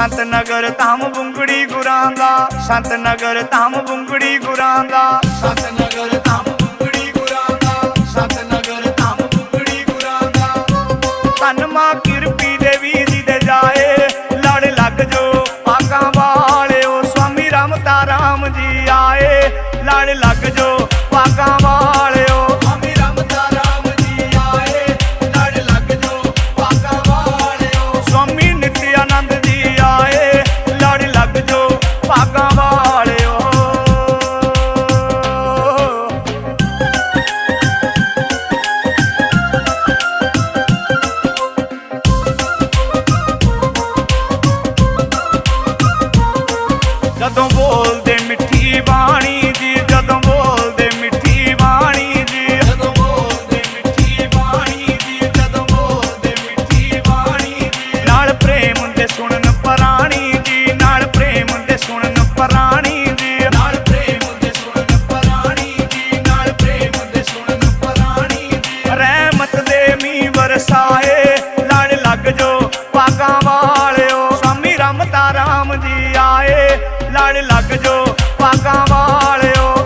ਸੰਤ ਨਗਰ ਧਾਮ ਬੁੰਗੜੀ ਗੁਰਾਂ ਦਾ ਸੰਤ ਨਗਰ ਧਾਮ ਬੁੰਗੜੀ ਗੁਰਾਂ ਦਾ ਸੰਤ ਰਾਮ ਜੀ ਆਏ ਲੜ ਲੱਗ ਜੋ ਪਾਕਾਂ ਵਾਲਿਓ।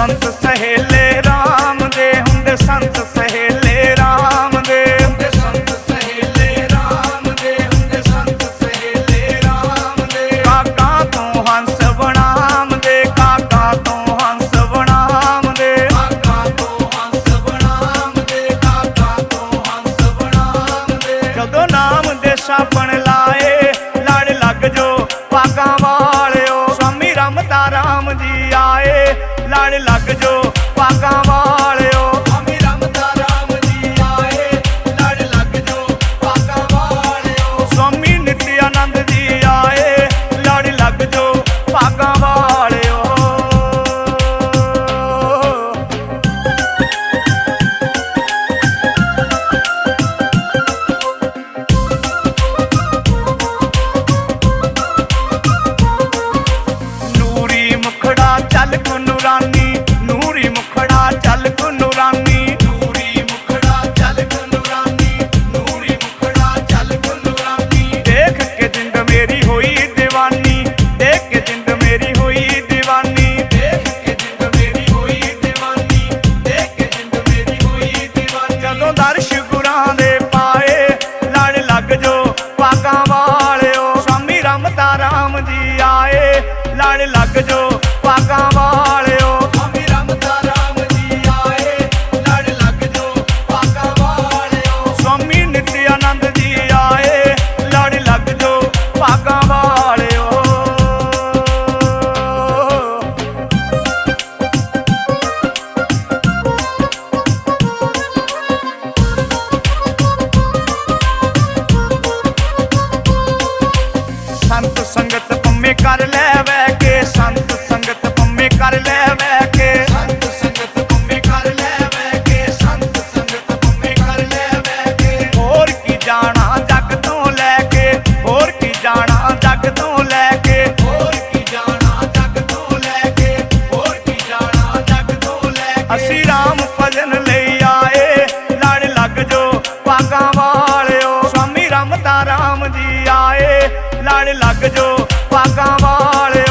ਸੰਤ ਸਹੇਲੇ ਰਾਮ ਦੇ ਹੁੰਦੇ ਸੰਤ ਸਹੇਲੇ ਰਾਮ ਦੇ। ਹੁੰਦੇ ਸੰਤ ਲੱਗ ਜੋ ਪਾਗਾਂ ਵਾਲਿਓ। ਅਮੀ ਰਮਤਾ ਰਾਮ ਜੀ ਆਏ ਲੜ ਲੱਗ ਜੋ ਪਾਗਾਂ ਵਾਲਿਓ। ਸਵਾਮੀ ਨਿਤਿਆਨੰਦ ਜੀ ਆਏ ਲੜ ਲੱਗ ਜੋ ਪਾਗਾਂ ਵਾਲਿਓ। ਨੂਰੀ ਮਖੜਾ ਚੱਲ ਲੜ ਲੱਗ ਜੋ। ਕਰ ਲੈ ਕੇ। ਸੰਤ ਕਰ ਲੈ ਕੇ ਹੋਰ ਕੀ ਜਾਣਾ ਲੈ ਅਸੀਂ ਰਾਮ ਭਜਨ ਲਈ ਆਏ ਲੜ ਲੱਗ ਜੋ ਪਾਗਾ ਵਾਲਿਓ। ਸਵਾਮੀ ਰਮਤਾ ਰਾਮ ਜੀ ਆਏ ਲੜ ਲੱਗ ਜੋ ਪਾਗਾ ਵਾਲਿਓ।